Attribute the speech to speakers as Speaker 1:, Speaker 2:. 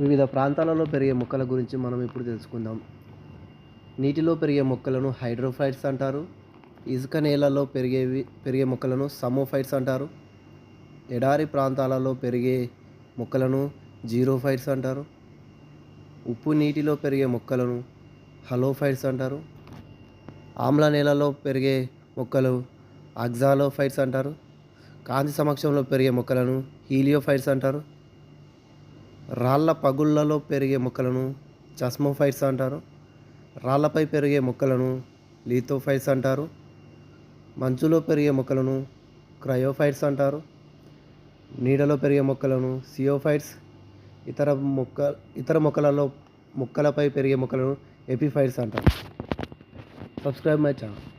Speaker 1: వివిధ ప్రాంతాలలో పెరిగే మొక్కల గురించి మనం ఇప్పుడు తెలుసుకుందాం. నీటిలో పెరిగే మొక్కలను హైడ్రోఫైట్స్ అంటారు. ఇసుక నేలలో పెరిగేవి పెరిగే మొక్కలను సమోఫైట్స్ అంటారు. ఎడారి ప్రాంతాలలో పెరిగే మొక్కలను జీరోఫైట్స్ అంటారు. ఉప్పు నీటిలో పెరిగే మొక్కలను హలోఫైట్స్ అంటారు. ఆమ్ల నేలలో పెరిగే మొక్కలు అగ్జాలోఫైట్స్ అంటారు. కాంతి సమక్షంలో పెరిగే మొక్కలను హీలియోఫైట్స్ అంటారు. రాళ్ళ పగుళ్ళలో పెరిగే మొక్కలను చస్మోఫైట్స్ అంటారు. రాళ్ళపై పెరిగే మొక్కలను లీథోఫైట్స్ అంటారు. మంచులో పెరిగే మొక్కలను క్రయోఫైట్స్ అంటారు. నీడలో పెరిగే మొక్కలను సియోఫైట్స్. ఇతర మొక్క ఇతర మొక్కలలో మొక్కలపై పెరిగే మొక్కలను ఎపిఫైట్స్ అంటారు. Subscribe my channel.